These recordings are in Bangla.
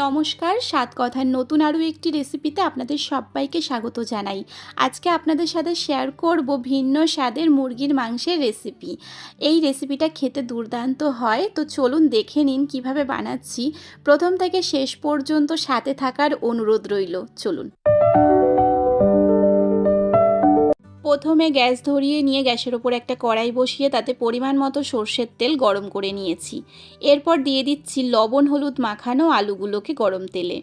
নমস্কার, সাত কথার নতুন আরও একটি রেসিপিতে আপনাদের সবাইকে স্বাগত জানাই। আজকে আপনাদের সাথে শেয়ার করব ভিন্ন স্বাদের মুরগির মাংসের রেসিপি এই রেসিপিটা খেতে দুর্দান্ত হয়, তো চলুন দেখে নিন কীভাবে বানাচ্ছি। প্রথম থেকে শেষ পর্যন্ত সাথে থাকার অনুরোধ রইল, চলুন। প্রথমে গ্যাস ধরিয়ে নিয়ে গ্যাসের ওপর একটা কড়াই বসিয়ে তাতে পরিমাণ মতো সর্ষের তেল গরম করে নিয়েছি। এরপর দিয়ে দিচ্ছি লবণ, হলুদ মাখানো আলুগুলোকে গরম তেলে।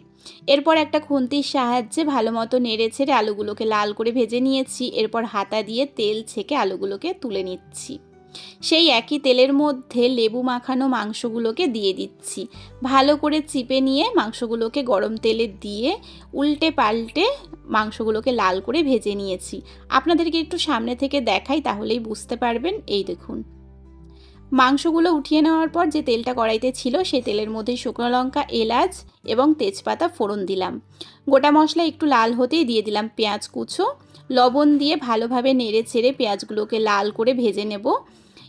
এরপর একটা খুন্তির সাহায্যে ভালো মতো নেড়ে ছেড়ে আলুগুলোকে লাল করে ভেজে নিয়েছি। এরপর হাতা দিয়ে তেল ছেঁকে আলুগুলোকে তুলে নিচ্ছি। সেই একই তেলের মধ্যে লেবু মাখানো মাংসগুলোকে দিয়ে দিচ্ছি। ভালো করে চিপে নিয়ে মাংসগুলোকে গরম তেলে দিয়ে উল্টে পাল্টে মাংসগুলোকে লাল করে ভেজে নিয়েছি। আপনাদেরকে একটু সামনে থেকে দেখাই, তাহলেই বুঝতে পারবেন। এই দেখুন। মাংসগুলো উঠিয়ে নেওয়ার পর যে তেলটা কড়াইতে ছিল, সে তেলের মধ্যে শুকনো লঙ্কা, এলাচ এবং তেজপাতা ফোড়ন দিলাম। গোটা মশলা একটু লাল হতেই দিয়ে দিলাম পেঁয়াজ কুচো। লবণ দিয়ে ভালোভাবে নেড়ে ছেড়ে পেঁয়াজগুলোকে লাল করে ভেজে নেব।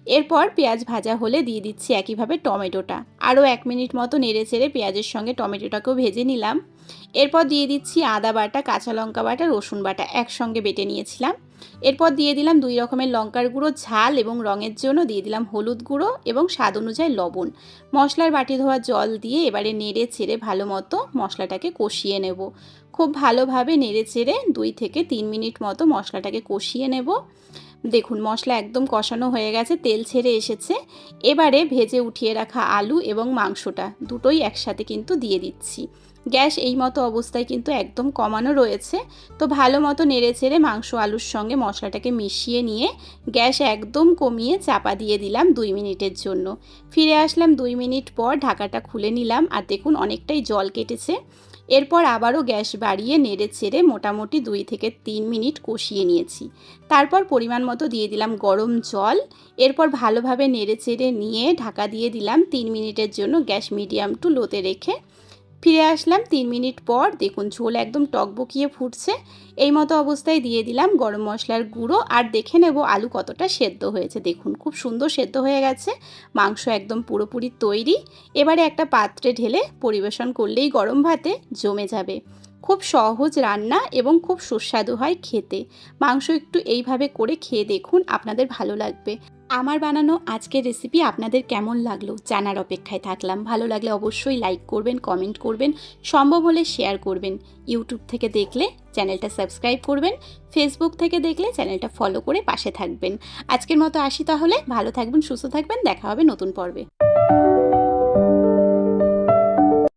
এরপর পেঁয়াজ ভাজা হলে দিয়ে দিচ্ছি একইভাবে টমেটোটা। আরও এক মিনিট মতো নেড়ে চেড়ে পেঁয়াজের সঙ্গে টমেটোটাকেও ভেজে নিলাম। এরপর দিয়ে দিচ্ছি আদা বাটা, কাঁচা লঙ্কা বাটা, রসুন বাটা একসঙ্গে বেটে নিয়েছিলাম। এরপর দিয়ে দিলাম দুই রকমের লঙ্কার গুঁড়ো, ঝাল এবং রঙের জন্য দিয়ে দিলাম হলুদ গুঁড়ো এবং স্বাদ অনুযায়ী লবণ। মশলার বাটি ধোয়া জল দিয়ে এবারে নেড়ে ছেড়ে ভালো মতো মশলাটাকে কষিয়ে নেব। খুব ভালোভাবে নেড়ে চেড়ে দুই থেকে তিন মিনিট মতো মশলাটাকে কষিয়ে নেব। দেখুন, মশলা একদম কষানো হয়ে গেছে, তেল ছেড়ে এসেছে। এবারে ভেজে উঠিয়ে রাখা আলু এবং মাংসটা দুটোই একসাথে কিন্তু দিয়ে দিচ্ছি। গ্যাস এই মতো অবস্থায় কিন্তু একদম কমানো রয়েছে। তো ভালো মতো নেড়ে ছেড়ে মাংস আলুর সঙ্গে মশলাটাকে মিশিয়ে নিয়ে গ্যাস একদম কমিয়ে চাপা দিয়ে দিলাম দুই মিনিটের জন্য। ফিরে আসলাম দুই মিনিট পর ঢাকাটা খুলে নিলাম আর দেখুন অনেকটাই জল কেটেছে। এরপর আবারও গ্যাস বাড়িয়ে নেড়ে ছেড়ে মোটামুটি দুই থেকে তিন মিনিট কষিয়ে নিয়েছি। তারপর পরিমাণ মতো দিয়ে দিলাম গরম জল। এরপর ভালোভাবে নেড়ে চেড়ে নিয়ে ঢাকা দিয়ে দিলাম তিন মিনিটের জন্য গ্যাস মিডিয়াম টু লোতে রেখে ফিরে আসলাম তিন মিনিট পর। দেখুন, ঝোল একদম টকবকিয়ে ফুটছে। এই মতো অবস্থায় দিয়ে দিলাম গরম মশলার গুঁড়ো। আর দেখে নেব আলু কতটা সেদ্ধ হয়েছে। দেখুন, খুব সুন্দর সেদ্ধ হয়ে গেছে। মাংস একদম পুরোপুরি তৈরি। এবারে একটা পাত্রে ঢেলে পরিবেশন করলেই গরম ভাতে জমে যাবে। খুব সহজ রান্না এবং খুব সুস্বাদু হয় খেতে। মাংস একটু এইভাবে করে খেয়ে দেখুন, আপনাদের ভালো লাগবে। আমার বানানো আজকের রেসিপি আপনাদের কেমন লাগল জানার অপেক্ষায় থাকলাম। ভালো লাগলে অবশ্যই লাইক করবেন কমেন্ট করবেন, সম্ভব হলে শেয়ার করবেন। ইউটিউব থেকে দেখলে চ্যানেলটা সাবস্ক্রাইব করবেন ফেসবুক থেকে দেখলে চ্যানেলটা ফলো করে পাশে থাকবেন। আজকের মতো আসি তাহলে, ভালো থাকবেন, সুস্থ থাকবেন, দেখা হবে নতুন পর্বে।